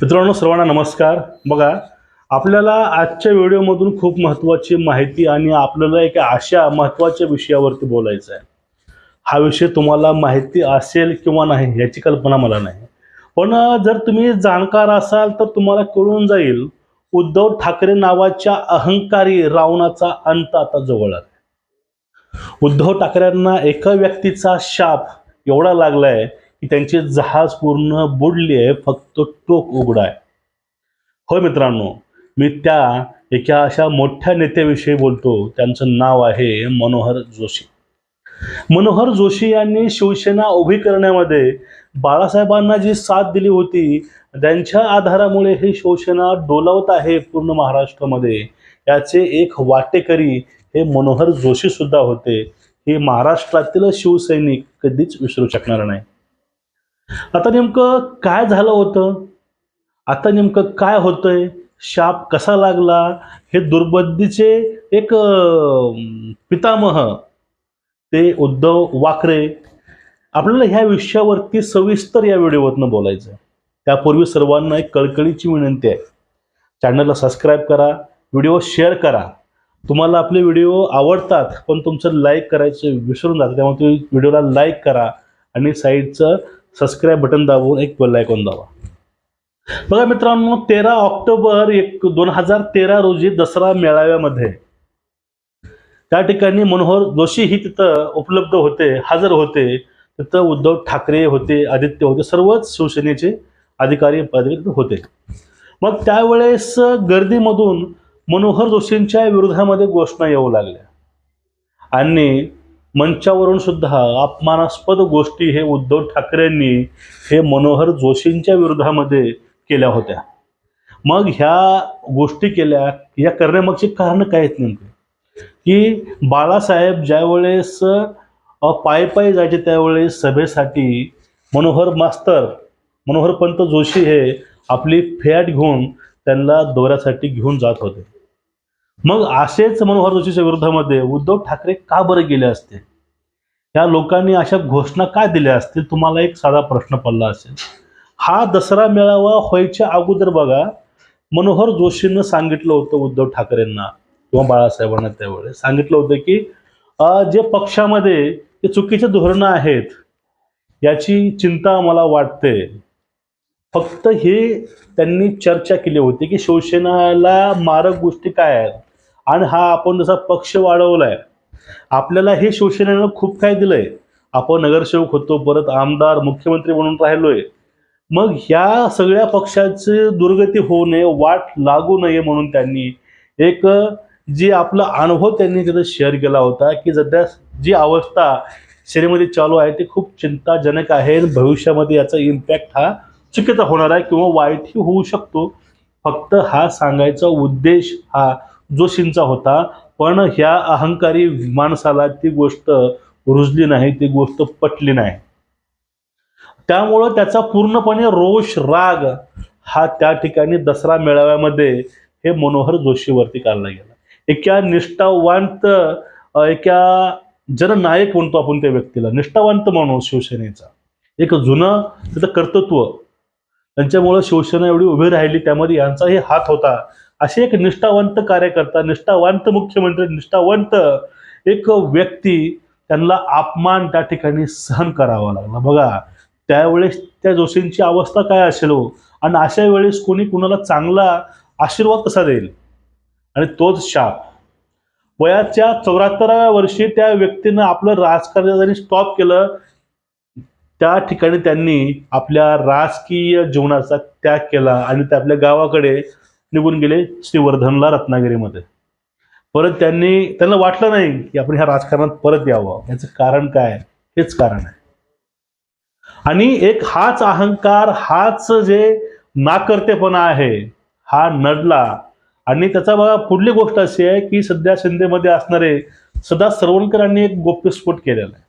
मित्रांनो सर्वांना नमस्कार. बघा आपल्याला आजच्या व्हिडिओमधून खूप महत्त्वाची माहिती आणि आपल्याला एका अशा महत्त्वाच्या विषयावरती बोलायचं आहे. हा विषय तुम्हाला माहिती असेल किंवा नाही याची कल्पना मला नाही. पण जर तुम्ही जाणकार असाल तर तुम्हाला कळून जाईल उद्धव ठाकरे नावाच्या अहंकारी रावणाचा अंत आता जवळ आला उद्धव ठाकरेंना एका व्यक्तीचा शाप एवढा लागलाय की त्यांचे जहाज पूर्ण बुडली आहे फक्त टोक उघडा आहे. होय मित्रांनो मी त्या एका अशा मोठ्या नेत्याविषयी बोलतो त्यांचं नाव आहे मनोहर जोशी. मनोहर जोशी यांनी शिवसेना उभी करण्यामध्ये बाळासाहेबांना जी साथ दिली होती त्यांच्या आधारामुळे ही शिवसेना डोलावत आहे पूर्ण महाराष्ट्रामध्ये. याचे एक वाटेकरी हे मनोहर जोशी सुद्धा होते. हे महाराष्ट्रातील शिवसैनिक कधीच विसरू शकणार नाही. आता नेमकं काय झालं होतं? आता नेमकं काय होतंय? शाप कसा लागला? हे दुर्बुद्धीचे एक पितामह ते उद्धव वाकरे आपल्याला ह्या विषयावरती सविस्तर या व्हिडिओवरनं बोलायचं त्यापूर्वी सर्वांना एक कळकळीची विनंती आहे. चॅनलला सबस्क्राईब करा व्हिडिओ शेअर करा. तुम्हाला आपले व्हिडिओ आवडतात पण तुमचं लाईक करायचं विसरून जातं त्यामुळे तुम्ही व्हिडिओला लाईक करा आणि साईडचं सबस्क्राईब बटन दाबून एक बेल आयकॉन दाबा. बघा मित्रांनो तेरा ऑक्टोबर एक दोन हजार तेरा रोजी दसरा मेळाव्यामध्ये त्या ठिकाणी मनोहर जोशी ही तिथं उपलब्ध होते हजर होते. तिथं उद्धव ठाकरे होते आदित्य होते सर्वच शिवसेनेचे अधिकारी पदवी होते. मग त्यावेळेस गर्दीमधून मनोहर जोशींच्या विरोधामध्ये घोषणा येऊ लागल्या. आणि मंचावरून सुद्धा अपमानास्पद गोष्टी हे उद्धव ठाकरेंनी हे मनोहर जोशींच्या विरोधामध्ये केल्या होत्या. मग ह्या गोष्टी केल्या या करण्यामागची कारण काय आहेत नेमके? की बाळासाहेब ज्यावेळेस पायी पायी जायचे त्यावेळेस सभेसाठी मनोहर मास्तर मनोहर पंत जोशी हे आपली फॅट घेऊन त्यांना दौऱ्यासाठी घेऊन जात होते. मग असेच मनोहर जोशीच्या विरोधामध्ये उद्धव ठाकरे का बरं गेले असते? या लोकांनी अशा घोषणा का दिल्या असतील? तुम्हाला एक साधा प्रश्न पडला असेल. हा दसरा मेळावा व्हायच्या अगोदर बघा मनोहर जोशींना सांगितलं होतं उद्धव ठाकरेंना किंवा बाळासाहेबांना त्यावेळेस. सांगितलं होतं की जे पक्षामध्ये जे चुकीचे धोरणं आहेत याची चिंता मला वाटते. फक्त हे त्यांनी चर्चा केली होती की शिवसेनाला मारक गोष्टी काय आहेत? आणि हा आपण जसा पक्ष वाढवलाय आपल्याला हे शिवसेनेनं खूप काय दिलंय? आपण नगरसेवक होतो परत आमदार मुख्यमंत्री म्हणून राहिलोय. मग ह्या सगळ्या पक्षाची दुर्गती होऊ नये वाट लागू नये म्हणून त्यांनी एक जे आपला अनुभव त्यांनी तिथं शेअर केला होता की सध्या जी अवस्था शरीरामध्ये चालू आहे ती खूप चिंताजनक आहे भविष्यामध्ये याचा इम्पॅक्ट हा चुकीचा होणार आहे किंवा वाईटही होऊ शकतो. फक्त हा सांगायचा उद्देश हा जोशींचा होता. पण ह्या अहंकारी माणसाला ती गोष्ट रुजली नाही ती गोष्ट पटली नाही. त्यामुळं त्याचा पूर्णपणे रोष राग हा त्या ठिकाणी दसरा मेळाव्यामध्ये हे मनोहर जोशीवरती काढला गेला. एका निष्ठावंत एका जननायक म्हणतो आपण त्या व्यक्तीला निष्ठावंत माणूस शिवसेनेचा. एक जुनं त्याचं कर्तृत्व. त्यांच्यामुळं शिवसेना एवढी उभी राहिली त्यामध्ये यांचाही हात होता. असे एक निष्ठावंत कार्यकर्ता निष्ठावंत मुख्यमंत्री निष्ठावंत एक व्यक्ती त्यांना अपमान त्या ठिकाणी सहन करावा लागला. बघा त्यावेळेस त्या जोशींची अवस्था काय असेल हो? आणि अशा वेळेस कोणी कुणाला चांगला आशीर्वाद कसा देईल? आणि तोच शाप. वयाच्या चौऱ्याहत्तराव्या वर्षी त्या व्यक्तीनं आपलं राजकारण स्टॉप केलं त्या ठिकाणी त्यांनी आपल्या राजकीय जीवनाचा त्याग केला आणि ते आपल्या गावाकडे निघून गेले श्रीवर्धनला रत्नागिरीमध्ये. परत त्यांनी त्यांना वाटलं नाही की आपण ह्या राजकारणात परत यावं. याचं कारण काय? हेच कारण आहे. आणि एक हाच अहंकार हाच जे नाकर्तेपणा आहे हा नडला. आणि त्याचा बघा पुढली गोष्ट अशी आहे की सध्या शिंदेमध्ये असणारे सदा सरवणकरांनी एक गोप्यस्फोट केलेला आहे.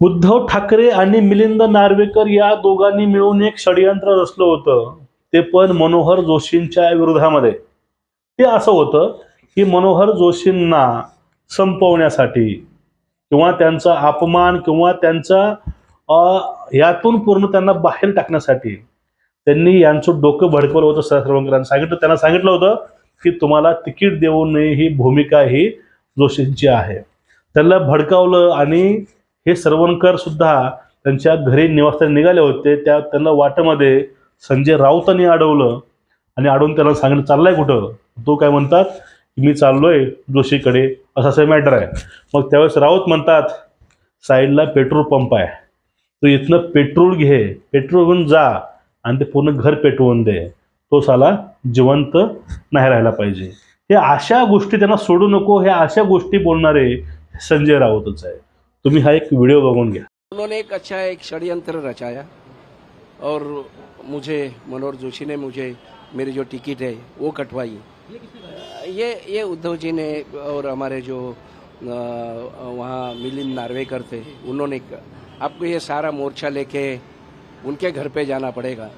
उद्धव ठाकरे आणि मिलिंद नार्वेकर या दोघांनी मिळून एक षडयंत्र रचलं होतं. ते पण मनोहर जोशींच्या विरोधामध्ये. ते असं होतं की मनोहर जोशींना संपवण्यासाठी किंवा त्यांचा अपमान किंवा त्यांचा यातून पूर्ण त्यांना बाहेर टाकण्यासाठी त्यांनी यांचं डोकं भडकवलं होतं सरवंकरांना सांगितलं त्यांना सांगितलं होतं की तुम्हाला तिकीट देऊ नये ही भूमिका ही जोशींची आहे. त्यांना भडकावलं आणि हे सर्वणकर सुद्धा त्यांच्या घरी निवासस्थानी निघाले होते. त्या त्यांना वाटेमध्ये संजय राऊतांनी अडवलं आणि अडवून त्यांना सांगितलं चाललाय कुठं? तो काय म्हणतात मी चाललोय जोशीकडे असं असं मॅटर आहे. मग त्यावेळेस राऊत म्हणतात साईडला पेट्रोल पंप आहे. तू इथनं पेट्रोल घे पेट्रोल घेऊन जा आणि ते पूर्ण घर पेटवून दे. तो साला जिवंत नाही राहायला पाहिजे. हे अशा गोष्टी त्यांना सोडू नको हे अशा गोष्टी बोलणारे संजय राऊतच आहे. तुम्ही हा एक व्हिडिओ बघून घ्या. उन्होंने एक अच्छा एक षडयंत्र रचाया. और मुझे, मनोहर जोशी ने मुझे मेरी जो टिकट है, वो कटवाई। ये ये उद्धव जी ने और हमारे जो वहाँ मिलिंद नार्वेकर थे, उन्होंने आपको ये सारा मोर्चा लेके उनके घर पे जाना पड़ेगा।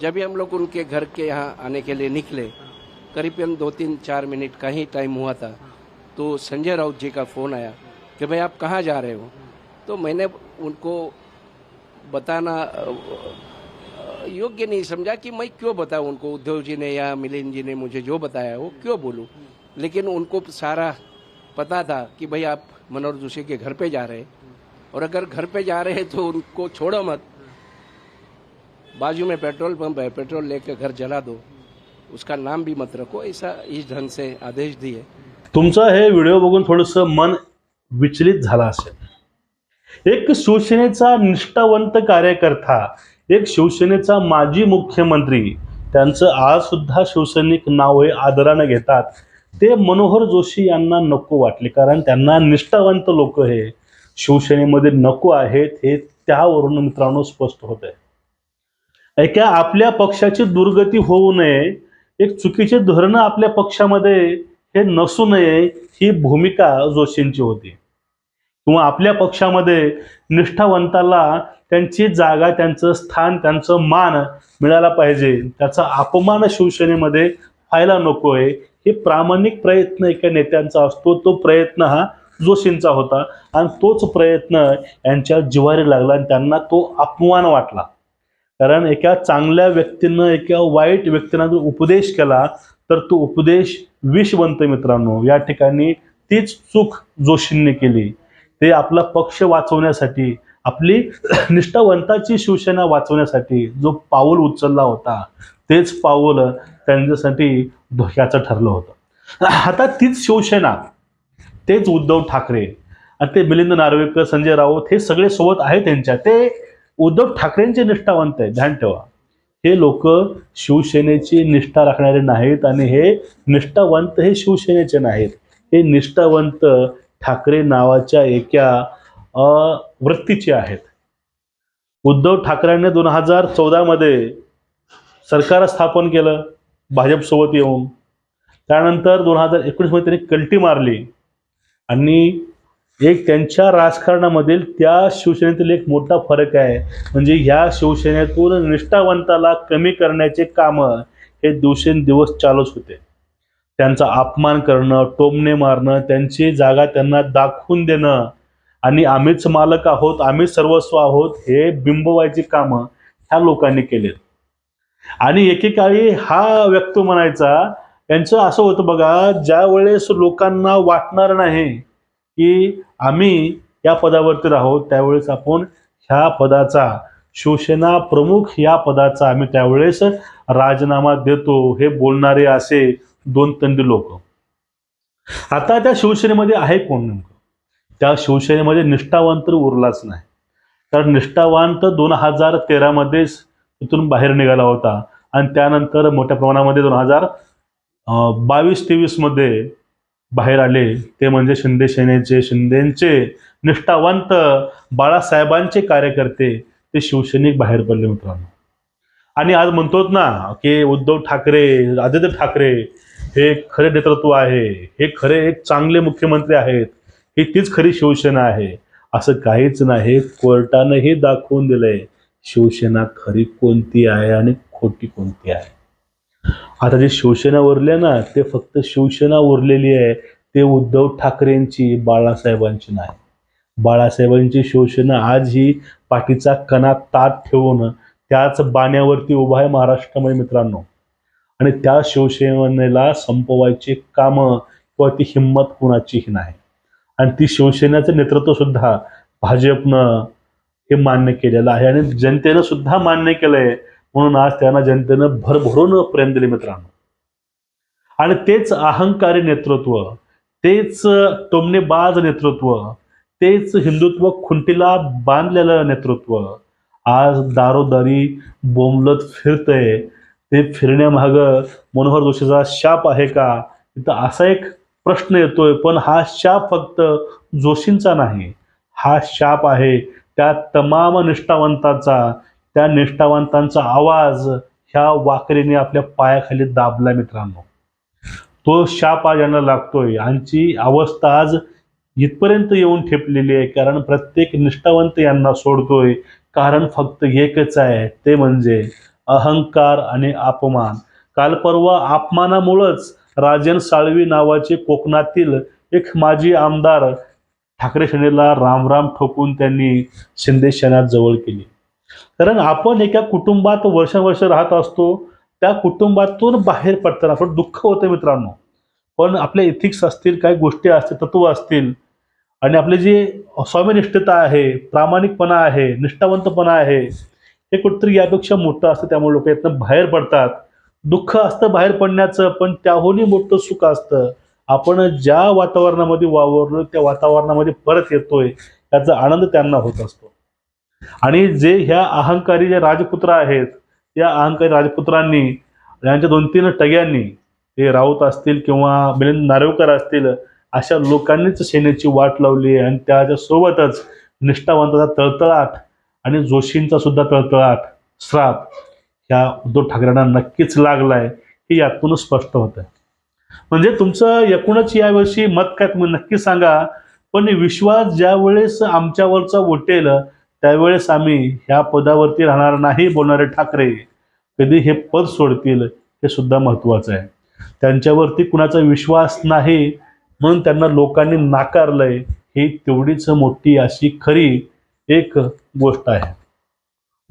जब भी हम लोग उनके घर के यहाँ आने के लिए निकले करीबन दो तीन चार मिनट का ही टाइम हुआ था तो संजय राउत जी का फ़ोन आया कि भाई आप कहाँ जा रहे हो? तो मैंने उनको बताना, योग्य नहीं समझा कि मैं क्यों बताऊँ उनको। उद्धव जी ने या मिलिंद जी ने मुझे जो बताया, वो क्यों बोलूँ? लेकिन उनको सारा पता था कि भाई आप मनोहर जोशी के घर पे जा रहे हैं। और अगर घर पे जा रहे हैं तो उनको छोड़ो मत। बाजू में पेट्रोल पंप है, पेट्रोल लेके घर जला दो। उसका नाम भी मत रखो, ऐसा इस ढंग से आदेश दिए। तुमचं हे व्हिडिओ बघून थोडंसं मन विचलित झालं असेल. एक शिवसेनेचा निष्ठावंत कार्यकर्ता एक शिवसेनेचा माजी मुख्यमंत्री त्यांचं आज सुद्धा शिवसैनिक नाव हे आदरानं घेतात. ते मनोहर जोशी यांना नको वाटले कारण त्यांना निष्ठावंत लोक हे शिवसेनेमध्ये नको आहेत हे त्यावरून मित्रांनो स्पष्ट होत आहे ऐका आपल्या पक्षाची दुर्गती होऊ नये एक चुकीचे धोरणं आपल्या पक्षामध्ये हे नसू नये ही भूमिका जोशींची होती. किंवा आपल्या पक्षामध्ये निष्ठावंताला त्यांची जागा त्यांचं स्थान त्यांचं मान मिळायला पाहिजे. त्याचा अपमान शिवसेनेमध्ये व्हायला नकोय. हे प्रामाणिक प्रयत्न एका नेत्यांचा असतो. तो प्रयत्न हा जोशींचा होता. आणि तोच प्रयत्न यांच्या जिवारी लागला आणि त्यांना तो अपमान वाटला. कारण एका चांगल्या व्यक्तीनं एका वाईट व्यक्तीनं जर उपदेश केला तर तो उपदेश विष मित्रांनो. या ठिकाणी तीच चूक जोशींनी केली. ते आपला पक्ष वाचवण्यासाठी आपली निष्ठावंताची शिवसेना वाचवण्यासाठी जो पाऊल उचलला होता तेच पाऊल त्यांच्यासाठी धोक्याचं ठरलं होतं. आता तीच शिवसेना तेच उद्धव ठाकरे आणि ते मिलिंद नार्वेकर संजय राऊत हे सगळे सोबत आहे त्यांच्या. ते उद्धव ठाकरेंचे निष्ठावंत आहे ध्यान ठेवा. हे लोक शिवसेनेची निष्ठा राखणारे नाहीत आणि हे निष्ठावंत हे शिवसेनेचे नाहीत. हे निष्ठावंत ठाकरे नावाच्या एका वृत्तीचे आहेत. उद्धव ठाकरेंनी दोन हजार चौदामध्ये सरकार स्थापन केलं भाजपसोबत येऊन. त्यानंतर दोन हजार एकोणीसमध्ये त्यांनी कल्टी मारली. आणि एक त्यांच्या राजकारणामधील त्या शिवसेनेतील एक मोठा फरक आहे. म्हणजे ह्या शिवसेनेतून निष्ठावंताला कमी करण्याचे कामं हे दिवसेंदिवस चालूच होते. त्यांचा अपमान करणं टोमणे मारणं त्यांची जागा त्यांना दाखवून देणं. आणि आम्हीच मालक आहोत आम्हीच सर्वस्व आहोत हे बिंबवायची कामं ह्या लोकांनी केलेत. आणि एकेकाळी हा व्यक्ती म्हणायचा त्यांचं असं होतं बघा ज्या वेळेस लोकांना वाटणार नाही की आम्ही या पदावरती राहू त्यावेळेस आपण ह्या पदाचा शिवसेना प्रमुख या पदाचा आम्ही त्यावेळेस राजीनामा देतो हे बोलणारे असे दोन तंडी लोक. आता त्या शिवसेनेमध्ये आहे कोण नेमकं? त्या शिवसेनेमध्ये निष्ठावान तर उरलाच नाही. कारण निष्ठावान तर दोन हजार तेरामध्येच तिथून बाहेर निघाला होता. आणि त्यानंतर मोठ्या प्रमाणामध्ये दोन हजार बावीस तेवीसमध्ये बाहेर आले. ते म्हणजे शिंदे सेनेचे शिंदेचे निष्ठावंत बाळासाहेबांचे कार्यकर्ते ते शिवसैनिक बाहेर पडले मित्रांनो. आणि आज म्हणतोत ना की उद्धव ठाकरे आदित्य ठाकरे हे खरे नेतृत्व आहे हे खरे एक चांगले मुख्यमंत्री आहेत ही तीच खरी शिवसेना आहे असं काहीच नाही. कोर्टानंही दाखवून दिलंय शिवसेना खरी कोणती आहे आणि खोटी कोणती आहे? आता जे शिवसेना उरल्या ना ते फक्त शिवसेना उरलेली आहे ते उद्धव ठाकरेंची बाळासाहेबांची नाही. बाळासाहेबांची शिवसेना आज ही पाठीचा कणा ताट ठेवून त्याच बाण्यावरती उभा आहे महाराष्ट्रामध्ये मित्रांनो. आणि त्या शिवसेनेला संपवायची कामं किंवा ती हिंमत कुणाचीही नाही. आणि ती शिवसेनेचं नेतृत्व सुद्धा भाजपनं हे मान्य केलेलं आहे. आणि जनतेनं सुद्धा मान्य केलंय. म्हणून आज त्यांना जनतेनं भरभरून प्रेम दिले मित्रांनो. आणि तेच अहंकारी नेतृत्व तेच टोमणेबाज नेतृत्व तेच हिंदुत्व खुंटीला बांधलेलं नेतृत्व आज दारोदारी बोंबलत फिरतंय. ते फिरण्यामागं मनोहर जोशीचा शाप आहे का? इथं असा एक प्रश्न येतोय पण हा शाप फक्त जोशींचा नाही. हा शाप आहे त्या तमाम निष्ठावंतांचा. त्या निष्ठावंतांचा आवाज ह्या वाकरीने आपल्या पायाखाली दाबला मित्रांनो. तो शाप आज यांना लागतोय. यांची अवस्था आज इथपर्यंत येऊन ठेपलेली आहे कारण प्रत्येक निष्ठावंत यांना सोडतोय. कारण फक्त एकच आहे ते म्हणजे अहंकार आणि अपमान. काल परवा अपमानामुळंच राजन साळवी नावाचे कोकणातील एक माजी आमदार ठाकरे सेनेला रामराम ठोकून त्यांनी शिंदे सेनात जवळ केली. कारण आपण एका कुटुंबात वर्षानुवर्ष राहत असतो त्या कुटुंबातून बाहेर पडताना थोडं दुःख होतं मित्रांनो. पण आपले इथिक्स असतील काही गोष्टी असतील तत्व असतील आणि आपली जी स्वामीनिष्ठता आहे प्रामाणिकपणा आहे निष्ठावंतपणा आहे हे कुठंतरी यापेक्षा मोठं असतं त्यामुळे लोक यातनं बाहेर पडतात. दुःख असतं बाहेर पडण्याचं पण त्याहूनही मोठं सुख असतं. आपण ज्या वातावरणामध्ये वावरलो त्या वातावरणामध्ये परत येतोय याचा आनंद त्यांना होत असतो. आणि जे ह्या अहंकारी जे राजपुत्र आहेत या अहंकारी राजपुत्रांनी यांच्या दोन तीन टग्यांनी हे राऊत असतील किंवा मिलिंद नार्वेकर असतील अशा लोकांनीच सेनेची वाट लावली आहे. आणि त्याच्या सोबतच निष्ठावंताचा तळतळाट आणि जोशींचा सुद्धा तळतळाट श्राप ह्या उद्धव ठाकरेंना नक्कीच लागलाय हे यातूनच स्पष्ट होत आहे म्हणजे तुमचं एकूणच यावर्षी मत काय तुम्ही नक्की सांगा पण विश्वास ज्या वेळेस आमच्यावरचा उठेल त्यावेळेस आम्ही ह्या पदावरती राहणार नाही बोलणारे ठाकरे. कधी हे पद सोडतील हे सुद्धा महत्त्वाचं आहे. त्यांच्यावरती कुणाचा विश्वास नाही म्हणून त्यांना लोकांनी नाकारलंय ही तेवढीच मोठी अशी खरी एक गोष्ट आहे.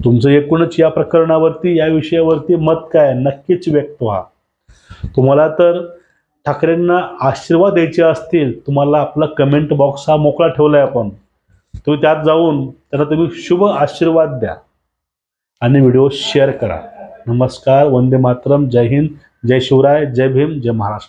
तुमचं एकूणच या प्रकरणावरती या विषयावरती मत काय नक्कीच व्यक्त व्हा. तुम्हाला तर ठाकरेंना आशीर्वाद द्यायचे असतील तुम्हाला आपला कमेंट बॉक्स हा मोकळा ठेवला आहे आपण. तुम्ही त्यात जाऊन त्यांना तुम्ही शुभ आशीर्वाद द्या. आणि व्हिडिओ शेअर करा. नमस्कार वंदे मातरम जय हिंद जय शिवराय जय भीम जय महाराष्ट्र.